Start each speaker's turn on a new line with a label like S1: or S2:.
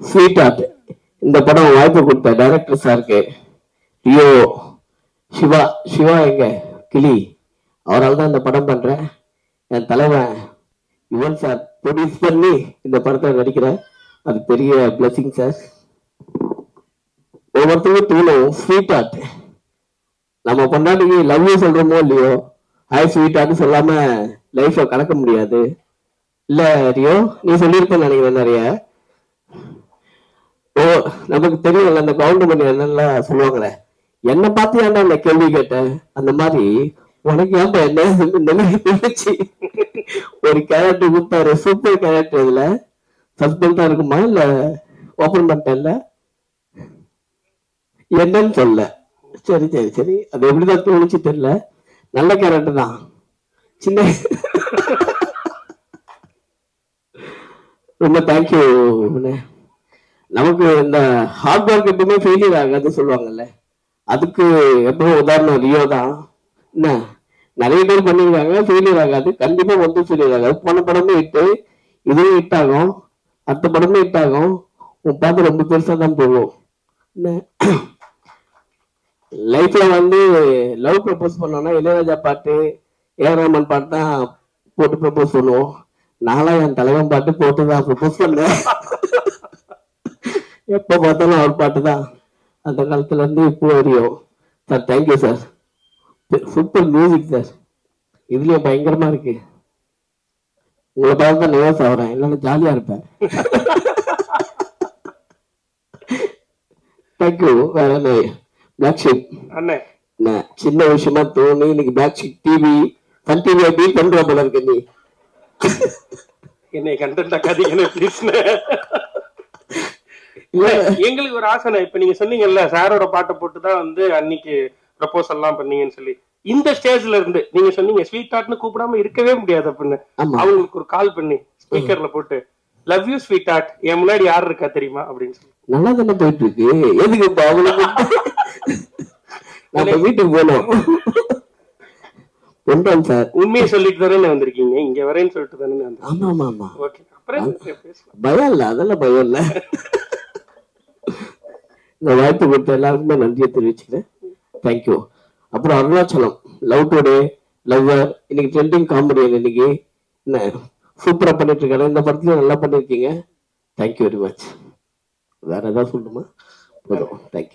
S1: Sweet art இந்த படம் வாய்ப்பு கொடுத்த டைரக்டர் சாருக்கு. ஐயோ சிவா சிவா எங்க? கிளி. அவரால் தான் இந்த படம் பண்றேன். என் தலைவன் யுவன் சார் ப்ரொடியூஸ் பண்ணி இந்த படத்தை நடிக்கிறேன் அது பெரிய பிளஸிங் சார் ஒவ்வொருத்தருக்கும் தூணும் ஸ்வீட் ஆர்ட் நம்ம பொண்டாட்டிக்கு லவ் சொல்றோமோ இல்லையோ? ஹாய் ஸ்வீட் ஆர்ட் சொல்லாம லைஃப்பை கடக்க முடியாது. இல்லை ரியோ நீ சொல்லியிருப்பேன்னு நினைக்கிறேன் நிறைய. ஓ நமக்கு தெரியும்ல அந்த கவுண்டமணி என்னெல்லாம் சொல்லுவாங்களே. என்ன பார்த்து ஏன்டா அந்த கேள்வி கேட்டேன் அந்த மாதிரி உனக்கு ஏன்டா என்ன இந்த மாதிரி இருந்துச்சு ஒரு கேரக்டர் கொடுத்தாரு சூப்பர் கேரக்டர் இதுல சஸ்பென்ஸா இருக்குமா இல்ல ஓபன் பண்ணிட்டேன்ல? என்னன்னு சொல்ல. சரி சரி சரி. அது எப்படிதான் தோணுச்சு தெரியல. நல்ல கேரக்டர் தான். சின்ன ரொம்ப தேங்க்யூ நமக்கு இந்த ஹார்ட் ஒர்க் எப்பவுமே ஃபெயிலியர் ஆகாது சொல்லுவாங்கல்ல. அதுக்கு எப்பவும் உதாரணம் ரியோ தான். என்ன? நிறைய பேர் பண்ணியிருக்காங்க ஃபெயிலியர் ஆகாது. கண்டிப்பாக வந்து ஃபெயிலியர் ஆகாது. போன படமே ஹிட்டு இதுவும் ஹிட் ஆகும். அடுத்த படமே ஹிட் ஆகும். உன் பார்த்து ரொம்ப பெருசாக தான் போகும். என்ன? லைஃப்ல வந்து லவ் ப்ரப்போஸ் பண்ணோன்னா இளையராஜா பாட்டு ஏஆர் பாட்டு தான் போட்டு ப்ரப்போஸ் பண்ணுவோம். நானும் என் தலைவன் பாட்டு போட்டு தான் ப்ரப்போஸ் பண்ணேன். எப்ப பார்த்தாலும் அவர் பாட்டு தான் அந்த காலத்துல இருந்து இப்போ வரையும். Sir thank you sir super music sir இதுலயும் பயங்கரமா இருக்கு. உங்களை பார்த்து தான் நிவாஸ் ஆகிறேன். இல்லைன்னா ஜாலியா இருப்பேன். தேங்க்யூ வேற என்ன? பிளாக் ஷீப்
S2: அண்ணே.
S1: என்ன? சின்ன விஷயமா தோணி இன்னைக்கு Black Sheep TV Sun TV beat பண்ற போல இருக்கு நீ.
S2: என்னை கண்டென்ட் ஆக்காதீங்கன்னு ப்ளீஸ்
S1: இல்ல
S2: எங்களுக்கு ஒரு ஆசைண்ணே இப்ப நீங்க சொன்னீங்கல்ல சாரோட பாட்டை போட்டு தான் வந்து அன்னைக்கு ப்ரப்போசல் எல்லாம் பண்ணீங்கன்னு சொல்லி. இந்த ஸ்டேஜ்ல இருந்து நீங்க சொன்னீங்க ஸ்வீட் ஹார்ட்னு கூப்பிடாம இருக்கவே முடியாது அப்படின்னு. அவங்களுக்கு ஒரு கால் பண்ணி ஸ்பீக்கர்ல போட்டு லவ் யூ ஸ்வீட் ஹார்ட் என் முன்னாடி யார் இருக்கா தெரியுமா? அப்படின்னு சொல்லி.
S1: நல்லா தானே போயிட்டு இருக்கு எதுக்கு இப்ப அவளுக்கு நம்ம வீட்டுக்கு போனோம். கொண்டோம் சார்
S2: உண்மையை சொல்லிட்டு தானே வந்திருக்கீங்க. இங்க வரேன்னு சொல்லிட்டு தானே
S1: ஆமா ஆமா ஆமா.
S2: ஓகே அப்புறம்
S1: பயம் இல்ல அதெல்லாம் பயம் இல்ல. இந்த வாய்ப்பு கொடுத்த எல்லாருக்குமே நன்றியை தெரிவிச்சுக்கிறேன். தேங்க்யூ அப்புறம் அருணாச்சலம் லவ் டுடே லவ்வர் இன்னைக்கு ட்ரெண்டிங் காமெடி இன்னைக்கு? என்ன சூப்பராக பண்ணிட்டு இருக்காரு இந்த படத்துல நல்லா பண்ணியிருக்கீங்க தேங்க்யூ வெரி மச் வேற ஏதாவது சொல்லணுமா? போதும். தேங்க்யூ